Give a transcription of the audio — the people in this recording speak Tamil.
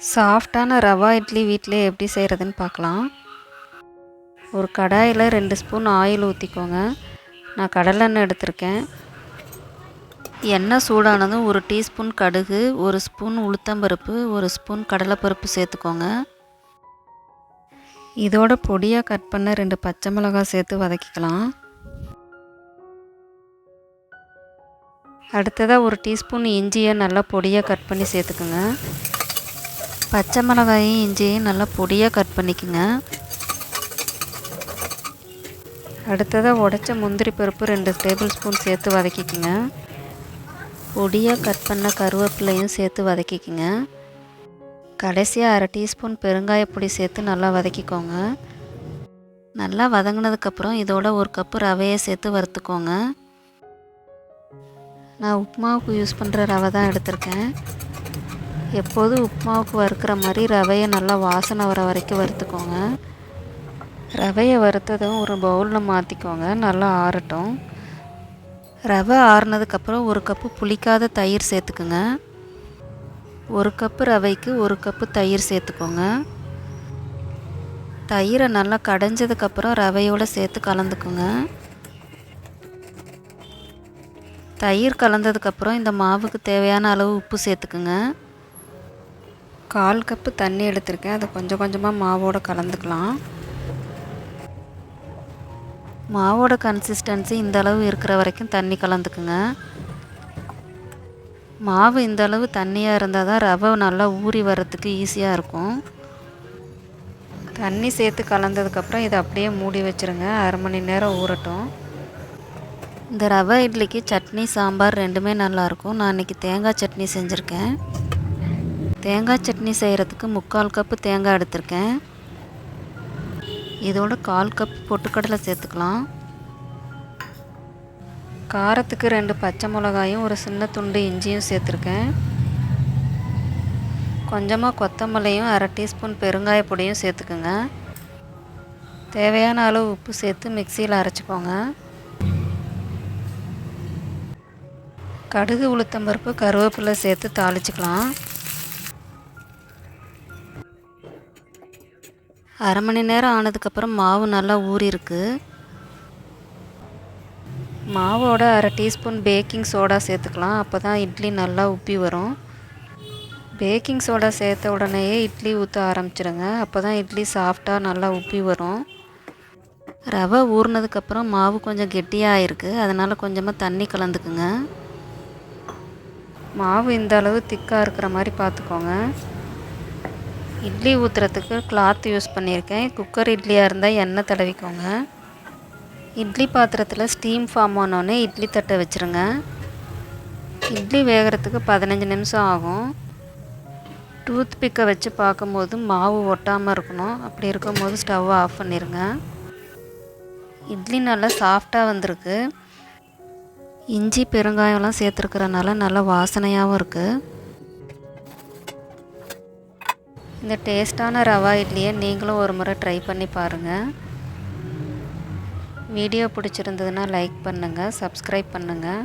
சாஃப்டான ரவா இட்லி வீட்டிலே எப்படி செய்கிறதுன்னு பார்க்கலாம். ஒரு கடாயில் ரெண்டு ஸ்பூன் ஆயில் ஊற்றிக்கோங்க நான் கடலெண்ணெய் எடுத்திருக்கேன். எண்ணெய் சூடானதும் ஒரு டீஸ்பூன் கடுகு ஒரு ஸ்பூன் உளுத்தம்பருப்பு ஒரு ஸ்பூன் கடலைப்பருப்பு சேர்த்துக்கோங்க. இதோட பொடியாக கட் பண்ண ரெண்டு பச்சை மிளகாய் சேர்த்து வதக்கிக்கலாம். அடுத்ததாக ஒரு டீஸ்பூன் இஞ்சியை நல்லா பொடியாக கட் பண்ணி சேர்த்துக்குங்க. பச்சை மிளகாயும் இஞ்சியும் நல்லா பொடியாக கட் பண்ணிக்கோங்க. அடுத்ததாக உடச்ச முந்திரி பருப்பு ரெண்டு டேபிள் ஸ்பூன் சேர்த்து வதக்கிக்கோங்க. பொடியாக கட் பண்ண கருவேப்பிலையும் சேர்த்து வதக்கிக்கோங்க. கடைசியாக அரை டீஸ்பூன் பெருங்காய பொடி சேர்த்து நல்லா வதக்கிக்கோங்க. நல்லா வதங்கினதுக்கப்புறம் இதோட ஒரு கப்பு ரவையை சேர்த்து வறுத்துக்கோங்க. நான் உப்புமாவுக்கு யூஸ் பண்ணுற ரவை தான் எடுத்திருக்கேன். எப்போதும் உப்புமாவுக்கு வறுக்கிற மாதிரி ரவையை நல்லா வாசனை வர வரைக்கும் வறுத்துக்கோங்க. ரவையை வறுத்ததும் ஒரு பவுலில் மாற்றிக்கோங்க நல்லா ஆறட்டும். ரவை ஆறுனதுக்கப்புறம் ஒரு கப்பு புளிக்காத தயிர் சேர்த்துக்குங்க. ஒரு கப்பு ரவைக்கு ஒரு கப்பு தயிர் சேர்த்துக்கோங்க. தயிரை நல்லா கடைஞ்சதுக்கப்புறம் ரவையோடு சேர்த்து கலந்துக்குங்க. தயிர் கலந்ததுக்கப்புறம் இந்த மாவுக்கு தேவையான அளவு உப்பு சேர்த்துக்குங்க. கால் கப்பு தண்ணி எடுத்திருக்கேன். அதை கொஞ்சம் கொஞ்சமாக மாவோடு கலந்துக்கலாம். மாவோட கன்சிஸ்டன்சி இந்த அளவு இருக்கிற வரைக்கும் தண்ணி கலந்துக்குங்க. மாவு இந்த அளவு தண்ணியாக இருந்தால் தான் ரவை நல்லா ஊறி வர்றதுக்கு ஈஸியாக இருக்கும். தண்ணி சேர்த்து கலந்ததுக்கப்புறம் இதை அப்படியே மூடி வச்சுருங்க. அரை மணி நேரம் ஊறட்டும். இந்த ரவை இட்லிக்கு சட்னி சாம்பார் ரெண்டுமே நல்லாயிருக்கும் நான் இன்றைக்கி தேங்காய் சட்னி செஞ்சுருக்கேன். தேங்காய் சட்னி செய்கிறதுக்கு முக்கால் கப்பு தேங்காய் எடுத்திருக்கேன். இதோட கால் கப் பொட்டுக்கடலை சேர்த்துக்கலாம். காரத்துக்கு ரெண்டு பச்சை மிளகாயும் ஒரு சின்ன துண்டு இஞ்சியும் சேர்த்துருக்கேன். கொஞ்சமாக கொத்தமல்லியும் அரை டீஸ்பூன் பெருங்காய பொடியும் சேர்த்துக்குங்க. தேவையான அளவு உப்பு சேர்த்து மிக்சியில் அரைச்சிக்கோங்க. கடுகு உளுத்தம்பருப்பு கருவேப்பிலை சேர்த்து தாளிச்சிக்கலாம். அரை மணி நேரம் ஆனதுக்கப்புறம் மாவு நல்லா ஊறிருக்கு மாவோட அரை டீஸ்பூன் பேக்கிங் சோடா சேர்த்துக்கலாம். அப்போ தான் இட்லி நல்லா உப்பி வரும். பேக்கிங் சோடா சேர்த்த உடனேயே இட்லி ஊற்ற ஆரம்பிச்சிடுங்க அப்போ தான் இட்லி சாஃப்டாக நல்லா உப்பி வரும். ரவை ஊறினதுக்கப்புறம் மாவு கொஞ்சம் கெட்டியாக இருக்குது அதனால் கொஞ்சமாக தண்ணி கலந்துக்குங்க. மாவு இந்த அளவு திக்காக இருக்கிற மாதிரி பார்த்துக்கோங்க. இட்லி ஊற்றுறதுக்கு கிளாத் யூஸ் பண்ணியிருக்கேன். குக்கர் இட்லியாக இருந்தால் எண்ணெய் தடவிக்கோங்க. இட்லி பாத்திரத்தில் ஸ்டீம் ஃபார்ம் ஆனோடனே இட்லி தட்டை வச்சுருங்க. இட்லி வேகிறதுக்கு பதினஞ்சு நிமிஷம் ஆகும். டூத் பிக்கை வச்சு பார்க்கும்போது மாவு ஒட்டாமல் இருக்கணும். அப்படி இருக்கும்போது ஸ்டவ்வை ஆஃப் பண்ணிடுங்க இட்லி நல்லா சாஃப்டாக வந்திருக்கு. இஞ்சி பெருங்காயம்லாம் சேர்த்துருக்கறனால நல்லா வாசனையாகவும் இருக்குது இந்த டேஸ்டான ரவா இட்லியை நீங்களும் ஒரு முறை ட்ரை பண்ணி பாருங்கள் வீடியோ பிடிச்சிருந்ததுன்னா லைக் பண்ணுங்கள் சப்ஸ்கிரைப் பண்ணுங்கள்